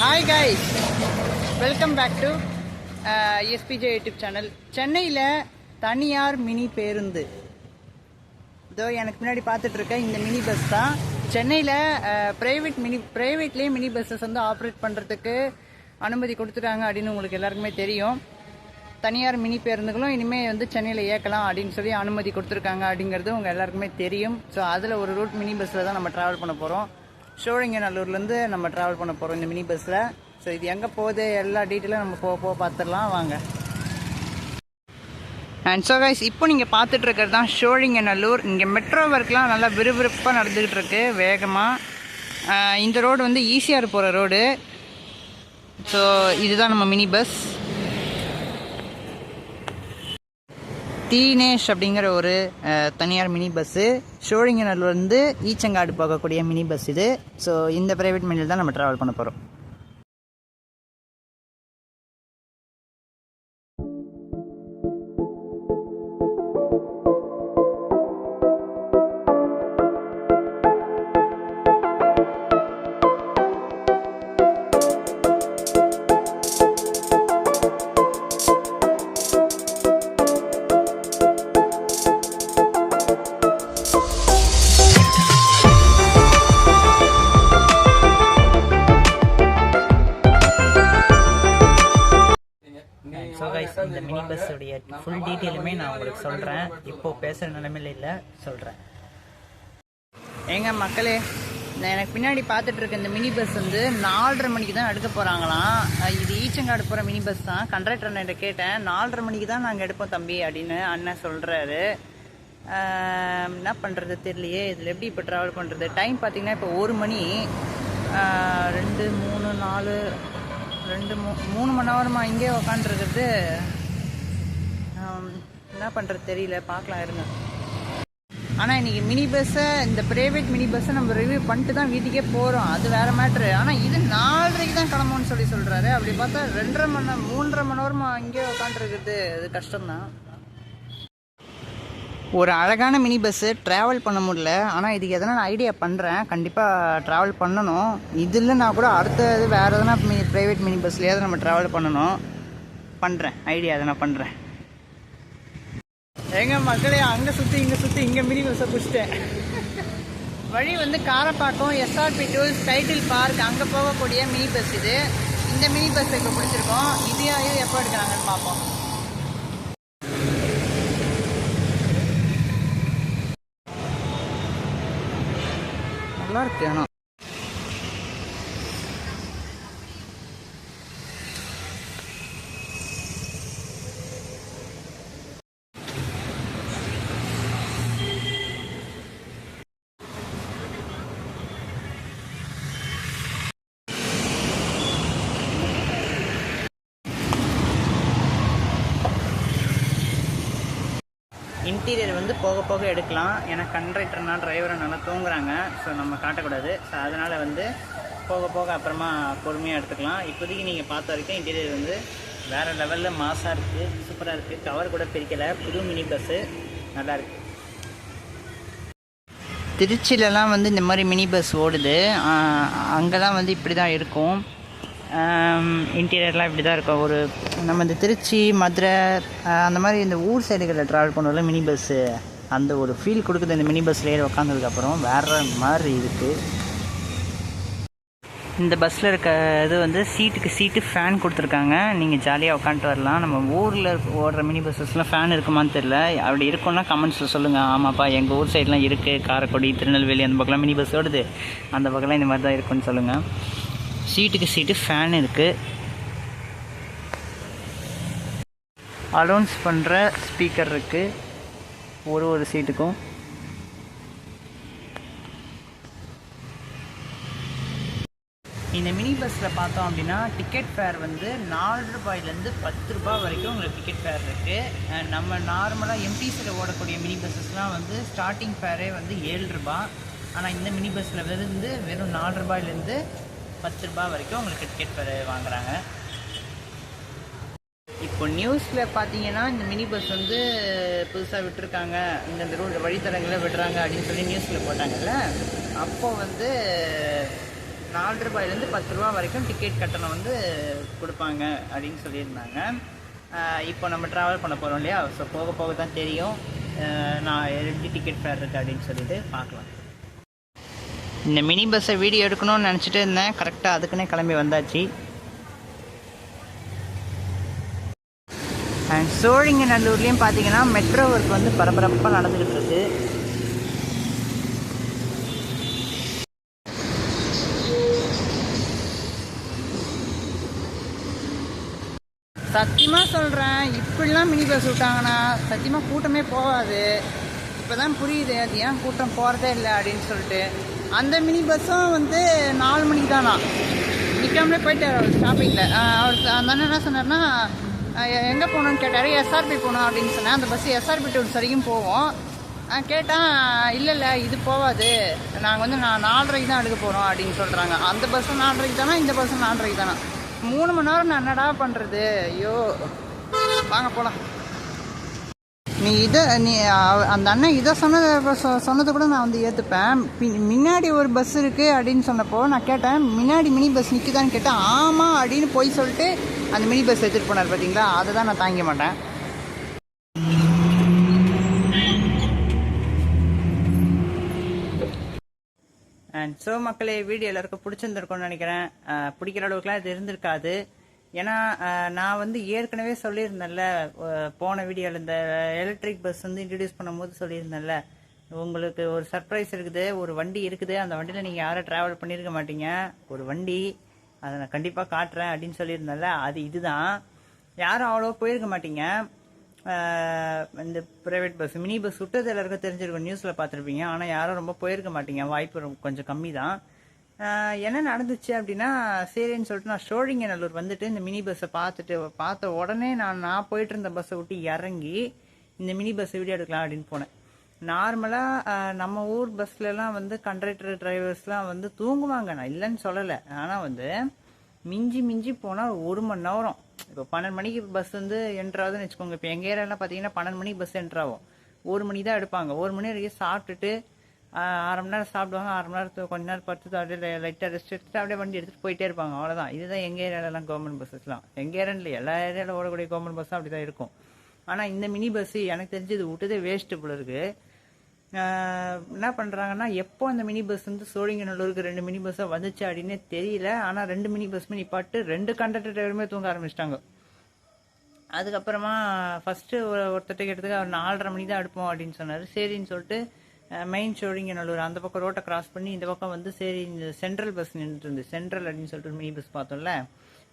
Hi guys. Welcome back to SPJ YouTube channel சென்னையில் தனியார் mini பேருந்து. இதோ எனக்கு முன்னாடி பார்த்துட்டு இந்த மினி பஸ் தான். சென்னையில் ப்ரைவேட் மினி ப்ரைவேட்லேயே மினி பஸ்ஸஸ் வந்து ஆப்ரேட் பண்ணுறதுக்கு அனுமதி கொடுத்துட்டாங்க அப்படின்னு உங்களுக்கு எல்லாருக்குமே தெரியும். தனியார் மினி பேருந்துகளும் இனிமேல் வந்து சென்னையில் இயக்கலாம் அப்படின்னு சொல்லி அனுமதி கொடுத்துருக்காங்க அப்படிங்கிறது உங்கள் எல்லாருக்குமே தெரியும். ஸோ அதில் ஒரு ரூட் மினி பஸ்ஸில் தான் நம்ம ட்ராவல் பண்ண போகிறோம் சோழிங்கநல்லூர்லேருந்து நம்ம ட்ராவல் பண்ண போகிறோம் இந்த மினி பஸ்ஸில் ஸோ இது எங்கே போகுது எல்லா டீட்டெயிலும் நம்ம போக போக பார்த்துடலாம் வாங்க. அண்ட் ஸோ கைஸ் இப்போ நீங்கள் பார்த்துட்டு இருக்கிறது தான் ஷோழிங்கநல்லூர் இங்கே மெட்ரோ ஒர்க்லாம் நல்லா விறுவிறுப்பாக நடந்துக்கிட்டு இருக்கு வேகமாக இந்த ரோடு வந்து ஈஸியாக போகிற ரோடு ஸோ இதுதான் நம்ம மினி பஸ் தீனேஷ் அப்படிங்கிற ஒரு தனியார் மினி பஸ்ஸு ஷோழிங்கநல்லூர்லேருந்து ஈச்சங்காடு போகக்கூடிய மினி பஸ் இது. ஸோ இந்த ப்ரைவேட் மினியில் தான் நம்ம ட்ராவல் பண்ண போகிறோம் ஏங்க மக்களே நான் எனக்கு பின்னாடி பார்த்துட்டு இருக்க இந்த மினி பஸ் வந்து நாலரை மணிக்கு தான் எடுக்க போகிறாங்களாம் இது ஈச்சங்காடு போகிற மினி பஸ் தான். கண்டக்டர் நான் கேட்டேன் நாலரை மணிக்கு தான் நாங்கள் எடுப்போம் தம்பி அப்படின்னு அண்ணன் சொல்கிறாரு என்ன பண்ணுறது தெரியலையே இதில் எப்படி இப்போ ட்ராவல் பண்ணுறது டைம் பார்த்தீங்கன்னா இப்போ ஒரு மணி ரெண்டு மூணு நாலு ரெண்டு மூ மூணு மணி நேரமா இங்கே உக்காந்துருக்குறது. என்ன பண்ணுறது தெரியல பார்க்கலாம் இருங்க. ஆனால் இன்றைக்கி மினி பஸ்ஸை இந்த ப்ரைவேட் மினி பஸ்ஸை நம்ம ரிவ்யூ பண்ணிட்டு தான் வீட்டுக்கே போகிறோம் அது வேறு மேட்ரு ஆனால் இது நாலரைக்கு தான் கிளம்புன்னு சொல்லி சொல்கிறாரு அப்படி பார்த்தா ரெண்டரை மணி நேரம் மூன்றரை மணி நேரமாக அங்கேயே உட்காந்துருக்குறது அது கஷ்டம்தான். ஒரு அழகான மினி பஸ்ஸு ட்ராவல் பண்ண முடியல. ஆனால் இதுக்கு எதனா நான் ஐடியா பண்ணுறேன் கண்டிப்பாக ட்ராவல் பண்ணணும். இது இல்லைனா கூட அடுத்த இது வேறு எதனா மி ப்ரைவேட் மினி பஸ்லேயாவது நம்ம ட்ராவல் பண்ணணும். பண்ணுறேன் ஐடியா எதனா பண்ணுறேன் எங்க மக்களே அங்கே சுற்றி இங்கே சுற்றி இங்கே மினி பஸ்ஸை பிடிச்சிட்டேன். வழி வந்து Karapakkam SRP Tools Tidel Park அங்கே போகக்கூடிய மினி பஸ் இது. இந்த மினி பஸ் இப்போ பிடிச்சிருக்கோம். இதையும் இது எப்போ எடுக்கிறாங்கன்னு பார்ப்போம். நல்லா இருக்கு ஆனால் இன்டீரியர் வந்து போக போக எடுக்கலாம். ஏன்னா கண்ட்ரைட்டர்னா டிரைவரை நல்லா தூங்குறாங்க. ஸோ நம்ம காட்டக்கூடாது. ஸோ அதனால் வந்து போக போக அப்புறமா பொறுமையாக எடுத்துக்கலாம். இப்போதைக்கு நீங்கள் பார்த்த வரைக்கும் இன்டீரியர் வந்து வேறு லெவலில் மாசாக இருக்குது சூப்பராக இருக்குது கவர் கூட பிரிக்கலை. புது மினி பஸ்ஸு நல்லாயிருக்கு திருச்சியிலலாம் வந்து இந்த மாதிரி மினி பஸ் ஓடுது. அங்கெல்லாம் வந்து இப்படி தான் இருக்கும். இன்டீரியர்லாம் இப்படி தான் இருக்கும். ஒரு நம்ம இந்த திருச்சி மதுரை அந்த மாதிரி இந்த ஊர் சைடுகளில் ட்ராவல் பண்ணுவோம்ல மினி பஸ்ஸு அந்த ஒரு ஃபீல் கொடுக்குது இந்த மினி பஸ்ஸில் ஏறி உக்காந்ததுக்கப்புறம் வேறு மாதிரி இருக்குது இந்த பஸ்ஸில் இருக்க இது வந்து சீட்டுக்கு சீட்டு ஃபேன் கொடுத்துருக்காங்க. நீங்கள் ஜாலியாக உட்காந்துட்டு வரலாம். நம்ம ஊரில் ஓடுற மினி பஸ்ஸஸ்லாம் ஃபேன் இருக்குமான்னு தெரில அப்படி இருக்கும்னா கமெண்ட்ஸில் சொல்லுங்கள் ஆமாப்பா எங்கள் ஊர் சைட்லாம் இருக்குது காரைக்குடி திருநெல்வேலி அந்த பக்கம்லாம் மினி பஸ் ஓடுது. அந்த பக்கம்லாம் இந்த மாதிரி தான் இருக்குன்னு சொல்லுங்கள் சீட்டுக்கு சீட்டு ஃபேன் இருக்குது அலோன்ஸ் பண்ணுற ஸ்பீக்கர் இருக்குது ஒரு ஒரு சீட்டுக்கும். இந்த மினி பஸ்ஸில் பார்த்தோம் அப்படின்னா டிக்கெட் ஃபேர் வந்து நாலு ரூபாயிலேருந்து பத்து ரூபாய் வரைக்கும் உங்களுக்கு டிக்கெட் ஃபேர் இருக்குது நம்ம நார்மலாக எம்டிசியில் ஓடக்கூடிய மினி பஸ்ஸஸ்லாம் வந்து ஸ்டார்டிங் ஃபேரே வந்து ஏழு ரூபா ஆனால் இந்த மினி பஸ்ஸில் வந்து வெறும் நாலு ரூபாயிலேருந்து பத்து ரூபாய் வரைக்கும் உங்களுக்கு டிக்கெட் பெற வாங்குறாங்க. இப்போ நியூஸில் பார்த்தீங்கன்னா இந்த மினி பஸ் வந்து புதுசாக விட்டுருக்காங்க. இந்தந்த ரூல் வழித்தடங்களில் விடுறாங்க அப்படின்னு சொல்லி நியூஸில் போட்டாங்கல்ல? அப்போ வந்து நாலு ரூபாயிலேருந்து பத்து ரூபா வரைக்கும் டிக்கெட் கட்டணம் வந்து கொடுப்பாங்க அப்படின்னு சொல்லியிருந்தாங்க. இப்போ நம்ம ட்ராவல் பண்ண போகிறோம் இல்லையா? ஸோ போக போக தான் தெரியும் நான் எழுதி டிக்கெட் ஃபேர் இருக்குது அப்படின்னு சொல்லிட்டு பார்க்கலாம். இந்த மினி பஸ்ஸை வீடியோ எடுக்கணும்னு நினச்சிட்டு இருந்தேன். கரெக்டாக அதுக்குன்னே கிளம்பி வந்தாச்சு. அண்ட் சோழிங்கநல்லூர்லேயும் பார்த்தீங்கன்னா மெட்ரோ ஒர்க் வந்து பரபரப்பாக நடந்துக்கிட்டு இருக்கு. சத்தியமாக சொல்கிறேன் இப்படிலாம் மினி பஸ் விட்டாங்கன்னா சத்தியமாக கூட்டமே போகாது. இப்போ தான் புரியுது அது ஏன் கூட்டம் போகிறதே இல்லை அப்படின்னு சொல்லிட்டு. அந்த மினி பஸ்ஸும் வந்து நாலு மணிக்கு தானா நிற்காமலே போயிட்டார் அவர் ஸ்டாப்பிங்கில் அவர் அந்த அண்ணன் என்ன சொன்னார்னா எங்கே போகணும்னு கேட்டார். எஸ்ஆர்பி போகணும் அப்படின்னு சொன்னேன். அந்த பஸ் எஸ்ஆர்பி டூல்ஸ் வரைக்கும் போவோம். கேட்டால் இல்லை இல்லை இது போகாது நாங்கள் வந்து நான் நாலரைக்கு தான் எடுக்க போகிறோம் அப்படின்னு சொல்கிறாங்க அந்த பஸ்ஸும் நாலரைக்கு தானா? இந்த பஸ்ஸும் நாலரைக்கு தானா? மூணு மணி நேரம் நான் என்னடா பண்ணுறது ஐயோ. வாங்க போகலாம் நீ இதை நீ அந்த அண்ணன் இதை சொன்னதை சொ- கூட நான் வந்து ஏற்றுப்பேன் முன்னாடி ஒரு பஸ் இருக்குது அப்படின்னு சொன்னப்போ நான் கேட்டேன் முன்னாடி மினி பஸ் நிற்குதான்னு கேட்டேன் ஆமாம் அப்படின்னு போய் சொல்லிட்டு அந்த மினி பஸ் எடுத்துகிட்டு போனார் பார்த்தீங்களா அதை தான் நான் தாங்க மாட்டேன். அண்ட் ஸோ மக்களே வீடியோ எல்லாருக்கும் பிடிச்சிருந்துருக்கும்னு நினைக்கிறேன். பிடிக்கிற அளவுக்குலாம் இது இருந்திருக்காது. ஏன்னா நான் வந்து ஏற்கனவே சொல்லியிருந்தேன்ல போன வீடியோவில் இந்த எலக்ட்ரிக் பஸ் வந்து இன்ட்ரடியூஸ் பண்ணும்போது சொல்லியிருந்தேன்ல உங்களுக்கு ஒரு சர்ப்ரைஸ் இருக்குது ஒரு வண்டி இருக்குது அந்த வண்டியில் நீங்கள் யாரும் ட்ராவல் பண்ணியிருக்க மாட்டீங்க ஒரு வண்டி அதை நான் கண்டிப்பாக காட்டுறேன் அப்படின்னு சொல்லியிருந்தேன்ல அது இதுதான். யாரும் அவ்வளோ போயிருக்க மாட்டீங்க. இந்த ப்ரைவேட் பஸ் மினி பஸ் விட்டது எல்லாருக்கும் தெரிஞ்சிருக்கும் நியூஸில் பார்த்துருப்பீங்க ஆனால் யாரும் ரொம்ப போயிருக்க மாட்டீங்க வாய்ப்பு ரொம்ப- கொஞ்சம் கம்மி தான் என்ன நடந்துச்சு அப்படின்னா சரின்னு சொல்லிட்டு நான் சோழிங்கநல்லூர் வந்துட்டு இந்த மினி பஸ்ஸை பார்த்துட்டு பார்த்த உடனே நான் நான் போயிட்டு இருந்த பஸ்ஸை விட்டு இறங்கி இந்த மினி பஸ்ஸை வீடியோ எடுக்கலாம் அப்படின்னு போனேன். நார்மலாக நம்ம ஊர் பஸ்லலாம் வந்து கண்டக்டர் டிரைவர்ஸ்லாம் வந்து தூங்குவாங்க. நான் இல்லைன்னு சொல்லலை. ஆனால் வந்து மிஞ்சி மிஞ்சி போனால் ஒரு மணி நேரம். இப்போ பன்னெண்டு மணிக்கு பஸ் வந்து என்ட்ராகுதுன்னு வச்சுக்கோங்க. இப்போ எங்கள் ஏரியாலாம் பார்த்தீங்கன்னா பன்னெண்டு மணிக்கு பஸ் என்ட்ராகும் ஒரு மணி தான் எடுப்பாங்க. ஒரு மணி வரைக்கும் சாப்பிட்டுட்டு அரை மணி நேரம் சாப்பிடுவாங்க அரை மணி நேரத்துக்கு கொஞ்ச நேரம் படுத்து அப்படியே லைட்டாக ரெஸ்ட் எடுத்துட்டு அப்படியே வண்டி எடுத்துகிட்டு போயிட்டே இருப்பாங்க. அவ்வளோதான் இதுதான் எங்கள் ஏரியாவிலலாம் கவர்மெண்ட் பஸ்ஸஸ்லாம் எங்கள் ஏரியாவில் எல்லா ஏரியாவில் ஓடக்கூடிய கவர்மெண்ட் பஸ்ஸும் அப்படி தான் இருக்கும். ஆனால் இந்த மினி பஸ் எனக்கு தெரிஞ்சு இது விட்டதே வேஸ்ட்டு போல இருக்குது என்ன பண்ணுறாங்கன்னா எப்போ அந்த மினி பஸ் வந்து சோழிங்கநல்லூருக்கு ரெண்டு மினி பஸ்ஸாக வந்துச்சு அப்படின்னே தெரியல. ஆனால் ரெண்டு மினி பஸ்ஸுமே நிப்பாட்டு ரெண்டு கண்டக்டர் டிரைவருமே தூங்க ஆரம்பிச்சிட்டாங்க. அதுக்கப்புறமா ஃபஸ்ட்டு ஒருத்தட்ட கேட்டதுக்கு அவர் நாலரை மணி தான் எடுப்போம் அப்படின்னு சொன்னார். சரின்னு சொல்லிட்டு மெயின் சோழிங்கநல்லூர் அந்த பக்கம் ரோட்டை கிராஸ் பண்ணி இந்த பக்கம் வந்து சரி இந்த சென்ட்ரல் பஸ் நின்றுருந்து சென்ட்ரல் அப்படின்னு சொல்லிட்டு ஒரு மினி பஸ் பார்த்தோம்ல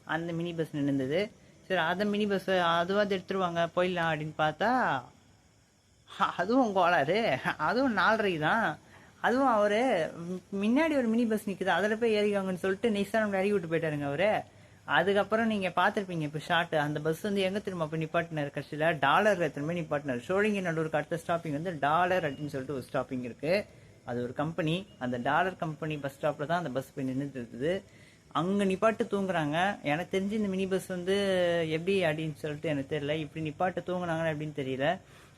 அந்த மினி பஸ் நின்றுது சரி அதை மினி பஸ் அதுவாக எடுத்துருவாங்க போயிடலாம் அப்படின்னு பார்த்தா அதுவும் கோளாறு. அதுவும் நாலரை தான். அதுவும் அவர் முன்னாடி ஒரு மினி பஸ் நிற்குது அதில் போய் ஏறிக்கோங்கன்னு சொல்லிட்டு நிசாரம் இறக்கி விட்டு போயிட்டாருங்க அவர். அதுக்கப்புறம் நீங்க பார்த்துருப்பீங்க இப்போ ஷார்ட் அந்த பஸ் வந்து எங்க திரும்ப போய் நிப்பாட்டினார் கட்சியில்? டாலர் எத்தனை போய் நிப்பாட்டினார். சோழிங்கநல்லூருக்கு அடுத்த ஸ்டாப்பிங் வந்து டாலர் அப்படின்னு சொல்லிட்டு ஒரு ஸ்டாப்பிங் இருக்கு. அது ஒரு கம்பெனி அந்த டாலர் கம்பெனி பஸ் ஸ்டாப்ல தான் அந்த பஸ் போய் நின்றுட்டு இருக்குது அங்க நிப்பாட்டு தூங்குறாங்க. எனக்கு தெரிஞ்சு இந்த மினி பஸ் வந்து எப்படி அப்படின்னு சொல்லிட்டு எனக்கு தெரியல. இப்படி நிப்பாட்டு தூங்குனாங்கன்னு அப்படின்னு தெரியல.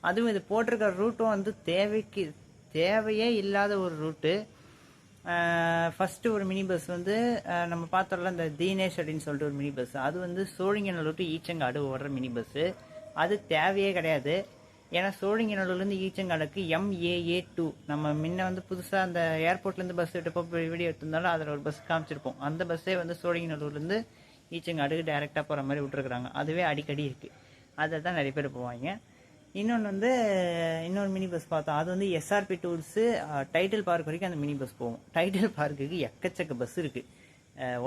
அதுவும் இது போட்டிருக்கிற ரூட்டும் வந்து தேவைக்கு தேவையே இல்லாத ஒரு ரூட்டு ஃபஸ்ட்டு ஒரு மினி பஸ் வந்து நம்ம பார்த்தோம்ல இந்த தீனேஷ் அப்படின்னு சொல்லிட்டு ஒரு மினி பஸ் அது வந்து சோழிங்கநல்லூர் டு ஈச்சங்காடு ஓடுற மினி பஸ்ஸு அது தேவையே கிடையாது. ஏன்னா சோழிங்கநல்லூர்லேருந்து ஈச்சங்காடுக்கு எம்ஏஏ டூ நம்ம முன்ன வந்து புதுசாக அந்த ஏர்போர்ட்லேருந்து பஸ் விட்டப்போ வீடியோ எடுத்திருந்தாலும் அதில் ஒரு பஸ் காமிச்சிருப்போம். அந்த பஸ்ஸே வந்து சோழிங்கநல்லூர்லேருந்து ஈச்சங்காடுக்கு டைரெக்டாக போகிற மாதிரி விட்டுருக்குறாங்க. அதுவே அடிக்கடி இருக்குது அதை தான் நிறைய பேர் போவாங்க. இன்னொன்று வந்து இன்னொரு மினி பஸ் பார்த்தோம். அது வந்து எஸ்ஆர்பி டூல்ஸு டைட்டில் பார்க் வரைக்கும் அந்த மினி பஸ் போகும். டைட்டில் பார்க்குக்கு எக்கச்சக்க பஸ் இருக்குது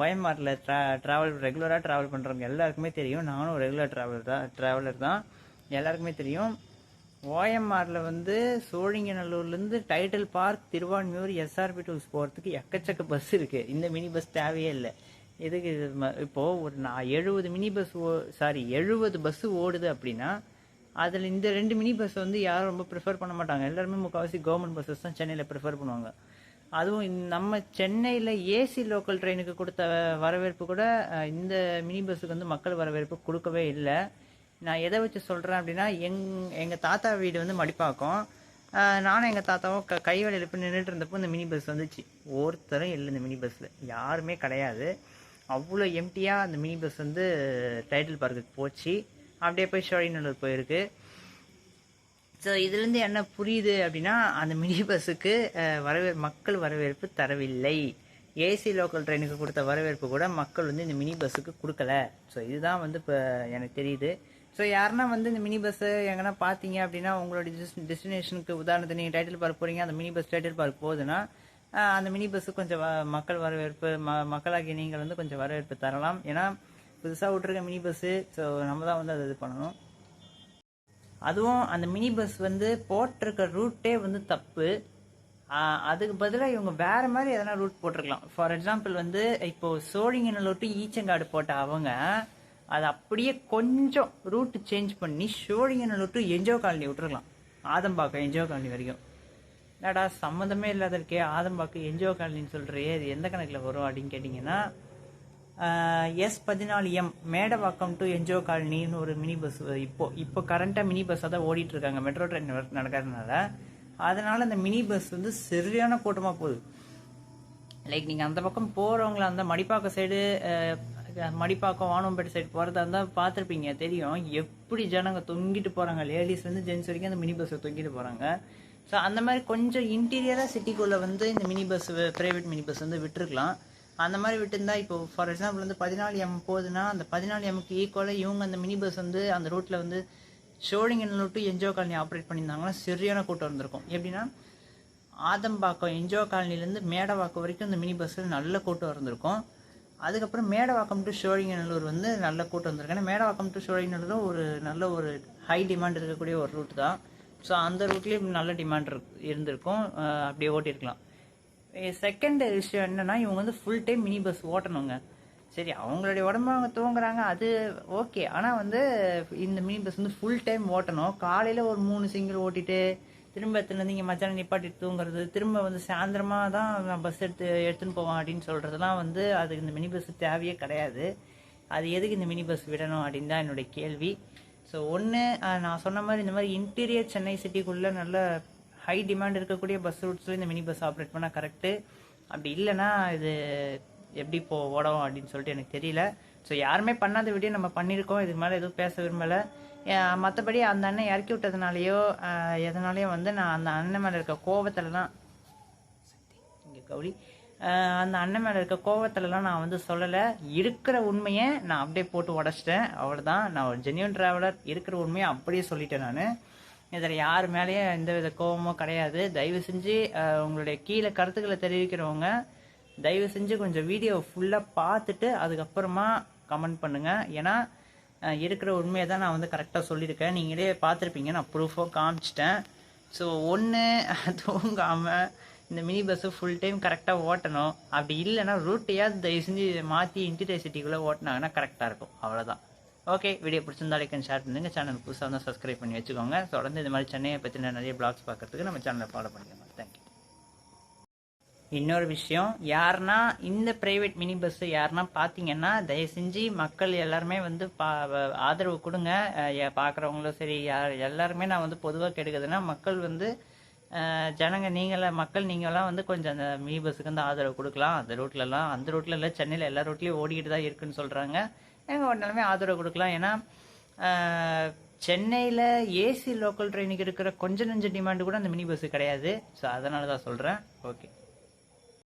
ஒயம்ஆரில் ட்ரா ட்ராவல் ரெகுலராக ட்ராவல் பண்ணுறவங்க எல்லாருக்குமே தெரியும். நானும் ரெகுலர் ட்ராவலர் தான் ட்ராவலர் தான். எல்லாருக்குமே தெரியும். ஓஎம்ஆரில் வந்து சோழிங்கநல்லூர்லேருந்து Tidel Park Thiruvanmiyur SRP Tools போகிறதுக்கு எக்கச்சக்க பஸ் இருக்குது இந்த மினி பஸ் தேவையே இல்லை. எதுக்கு இப்போது ஒரு நான் எழுபது மினி பஸ் ஓ சாரி எழுபது பஸ்ஸு ஓடுது அப்படின்னா அதில் இந்த ரெண்டு மினி பஸ் வந்து யாரும் ரொம்ப ப்ரிஃபர் பண்ண மாட்டாங்க. எல்லாருமே முக்கால்வாசி கவர்மெண்ட் பஸ்ஸஸ் தான் சென்னையில் ப்ரிஃபர் பண்ணுவாங்க. அதுவும் நம்ம சென்னையில் ஏசி லோக்கல் ட்ரெயினுக்கு கொடுத்த வரவேற்பு கூட இந்த மினி பஸ்ஸுக்கு வந்து மக்கள் வரவேற்பு கொடுக்கவே இல்லை. நான் எதை வச்சு சொல்கிறேன் அப்படின்னா எங் எங்கள் தாத்தா வீடு வந்து மடிப்பாக்கம். நானும் எங்கள் தாத்தாவும் க கைவேலையில் போய் நின்றுட்டு இருந்தப்போ இந்த மினி பஸ் வந்துச்சு. ஒருத்தரும் இல்லை இந்த மினி பஸ்ஸில் யாருமே கிடையாது. அவ்வளோ எம்டியாக அந்த மினி பஸ் வந்து டைட்டில் பார்க்குக்கு போச்சு. அப்படியே போய் சோழிநல்லூர் போயிருக்கு. ஸோ இதுலேருந்து என்ன புரியுது அப்படின்னா அந்த மினி பஸ்ஸுக்கு வரவே மக்கள் வரவேற்பு தரவில்லை. ஏசி லோக்கல் ட்ரெயினுக்கு கொடுத்த வரவேற்பு கூட மக்கள் வந்து இந்த மினி பஸ்ஸுக்கு கொடுக்கல. ஸோ இதுதான் வந்து இப்போ எனக்கு தெரியுது. ஸோ யாருன்னா வந்து இந்த மினி பஸ்ஸு எங்கன்னா பார்த்தீங்க அப்படின்னா உங்களோட டெஸ்டினேஷனுக்கு உதாரணத்துக்கு நீங்கள் டைட்டில் பார்க் போகிறீங்க அந்த மினி பஸ் டைட்டில் பார்க் போகுதுன்னா அந்த மினி பஸ்ஸுக்கு கொஞ்சம் வ- மக்கள் வரவேற்பு ம மக்களாகிய நீங்கள் வந்து கொஞ்சம் வரவேற்பு தரலாம். ஏன்னா புதுசாக விட்ருக்க மினி பஸ்ஸு ஸோ நம்ம தான் வந்து அதை இது பண்ணணும். அதுவும் அந்த மினி பஸ் வந்து போட்டிருக்க ரூட்டே வந்து தப்பு. அதுக்கு பதிலாக இவங்க வேற மாதிரி எதனா ரூட் போட்டிருக்கலாம். ஃபார் எக்ஸாம்பிள் வந்து இப்போ சோழிங்கநல்லூர் டு ஈச்சங்காடு போட்ட அவங்க அது அப்படியே கொஞ்சம் ரூட் சேஞ்ச் பண்ணி சோழிங்கநல்லூர் டு என்ஜோ காலனி விட்டுருக்கலாம். ஆதம்பாக்கம் என்ஜோ காலனி வரைக்கும். என்னடா சம்மந்தமே இல்லாத இருக்கே ஆதம்பாக்கம் என்ஜோ காலனின்னு சொல்கிறே இது எந்த கணக்கில் வரும் அப்படின்னு கேட்டிங்கன்னா எஸ் பதினாலு எம் மேடவாக்கம் டு என்ஜோ காலனின்னு ஒரு மினி பஸ் இப்போ இப்போ கரண்டாக மினி பஸ்ஸாக தான் ஓடிட்டு இருக்காங்க மெட்ரோ ட்ரெயின் நடக்கிறதுனால. அதனால அந்த மினி பஸ் வந்து சரியான கூட்டமாக போகுது. லைக் நீங்கள் அந்த பக்கம் போகிறவங்களா அந்த மடிப்பாக்கம் சைடு மடிப்பாக்கம் வானம்பேட்டை சைடு போகிறதா இருந்தால் பார்த்துருப்பீங்க தெரியும். எப்படி ஜனங்க தொங்கிட்டு போகிறாங்க லேடிஸ்லேருந்து ஜென்ஸ் வரைக்கும் அந்த மினி பஸ்ஸை தொங்கிட்டு போகிறாங்க ஸோ அந்த மாதிரி கொஞ்சம் இன்டீரியராக சிட்டிக்குள்ளே வந்து இந்த mini bus private mini bus வந்து விட்டுருக்கலாம். அந்த மாதிரி விட்டுருந்தா இப்போ ஃபார் எக்ஸாம்பிள் வந்து பதினாலு எம் போகுதுன்னா அந்த பதினாலு எம்க்கு ஈக்குவலாக இவங்க அந்த மினி பஸ் வந்து அந்த ரூட்டில் வந்து Sholinganallur to NGO colony operate பண்ணியிருந்தாங்கன்னா சரியான கூட்டம் இருந்திருக்கும். எப்படின்னா ஆதம்பாக்கம் என்ஜோ காலனிலேருந்து மேடவாக்கம் வரைக்கும் இந்த மினி பஸ்ஸில் நல்ல கூட்டம் இருந்திருக்கும். அதுக்கப்புறம் மேடவாக்கம் டு ஷோழிங்கநல்லூர் வந்து நல்ல கூட்டம் வந்திருக்கு ஏன்னா மேடவாக்கம் டு ஷோழிங்கநல்லூர் ஒரு நல்ல ஒரு ஹை டிமாண்ட் இருக்கக்கூடிய ஒரு ரூட் தான். ஸோ அந்த ரூட்லேயும் நல்ல டிமாண்ட் இருந்திருக்கும். அப்படியே ஓட்டியிருக்கலாம். செகண்ட் விஷயம் என்னன்னா இவங்க வந்து ஃபுல் டைம் மினி பஸ் ஓட்டணுங்க. சரி அவங்களுடைய உடம்பு அவங்க தூங்குறாங்க அது ஓகே ஆனால் வந்து இந்த மினி பஸ் வந்து ஃபுல் டைம் ஓட்டணும். காலையில் ஒரு மூணு சிங்கிள் ஓட்டிட்டு திரும்ப எத்தனை இங்கே மச்சான நிப்பாட்டிட்டு தூங்குறது திரும்ப வந்து சாயந்தரமாக தான் நான் பஸ் எடுத்து எடுத்துன்னு போவான் அப்படின்னு சொல்கிறதுலாம் வந்து அது இந்த மினி பஸ் தேவையே கிடையாது. அது எதுக்கு இந்த மினி பஸ் விடணும் அப்படின்னு தான் என்னுடைய கேள்வி. ஸோ ஒன்று நான் சொன்ன மாதிரி இந்த மாதிரி இன்டீரியர் சென்னை சிட்டிக்குள்ளே நல்ல ஹை டிமாண்ட் இருக்கக்கூடிய பஸ் ரூட்ஸில் இந்த மினி பஸ் ஆப்ரேட் பண்ணால் கரெக்டு அப்படி இல்லைன்னா இது எப்படி போ ஓடும் அப்படின்னு சொல்லிட்டு எனக்கு தெரியல. ஸோ யாருமே பண்ணாத வீடியோ நம்ம பண்ணியிருக்கோம். இதுக்கு மேலே எதுவும் பேச விரும்பலை. மற்றபடி அந்த அண்ணன் இறக்கி விட்டதுனாலையோ எதனாலையோ வந்து நான் அந்த அண்ணன் மேலே இருக்க கோவத்தில் தான் இங்கே கௌரி அந்த அண்ணன் மேலே இருக்க கோவத்துலலாம் நான் வந்து சொல்லலை. இருக்கிற உண்மையை நான் அப்படியே போட்டு உடச்சிட்டேன். அவ்வளோதான் நான் ஒரு ஜென்யூன் ட்ராவலர் இருக்கிற உண்மையை அப்படியே சொல்லிட்டேன் நான். இதில் யார் மேலேயும் எந்த வித கோபமும் கிடையாது. தயவு செஞ்சு உங்களுடைய கீழே கருத்துக்களை தெரிவிக்கிறவங்க தயவு செஞ்சு கொஞ்சம் வீடியோ ஃபுல்லாக பார்த்துட்டு அதுக்கப்புறமா கமெண்ட் பண்ணுங்கள் ஏன்னா இருக்கிற உண்மையை தான் நான் வந்து கரெக்டாக சொல்லியிருக்கேன். நீங்களே பார்த்துருப்பீங்க. நான் ப்ரூஃபாக காமிச்சிட்டேன். ஸோ ஒன்று தூங்காமல் இந்த மினி பஸ்ஸு ஃபுல் டைம் கரெக்டாக ஓட்டணும். அப்படி இல்லைன்னா ரூட்டையாவது தயவு செஞ்சு மாற்றி இன்டீரியர் சிட்டிக்குள்ளே ஓட்டினாங்கன்னா கரெக்டாக இருக்கும். அவ்வளோதான் ஓகே வீடியோ பிடிச்சிருந்தா லைக் ஷேர் பண்ணுங்கள் சேனல் புதுசாக இருந்தால் சப்ஸ்கிரைப் பண்ணி வச்சுக்கோங்க. தொடர்ந்து இந்த மாதிரி சென்னையை பற்றின நிறைய பிளாக்ஸ் பார்க்குறதுக்கு நம்ம சேனலை ஃபாலோ பண்ணிக்கோங்க. தேங்க்யூ இன்னொரு விஷயம் யாருன்னா இந்த பிரைவேட் மினி பஸ்ஸு யாருன்னா பார்த்தீங்கன்னா தயவு செஞ்சு மக்கள் எல்லாருமே வந்து பா ஆதரவு கொடுங்க. பார்க்குறவங்களும் சரி யார் எல்லாருமே நான் வந்து பொதுவாக கெடுக்குதுன்னா மக்கள் வந்து ஜனங்க நீங்கள மக்கள் நீங்களாம் வந்து கொஞ்சம் அந்த மினி பஸ்ஸுக்கு வந்து ஆதரவு கொடுக்கலாம். அந்த ரூட்லலாம் அந்த ரூட்ல இல்லை சென்னையில் எல்லா ரூட்லேயும் ஓடிக்கிட்டு தான் இருக்குன்னு சொல்கிறாங்க எங்கள் ஒன்றாலுமே ஆதரவு கொடுக்கலாம். ஏன்னா சென்னையில் ஏசி லோக்கல் ட்ரெயினுக்கு இருக்கிற கொஞ்ச நெஞ்ச டிமாண்டு கூட அந்த மினி பஸ்ஸு கிடையாது. ஸோ அதனால தான் சொல்கிறேன் ஓகே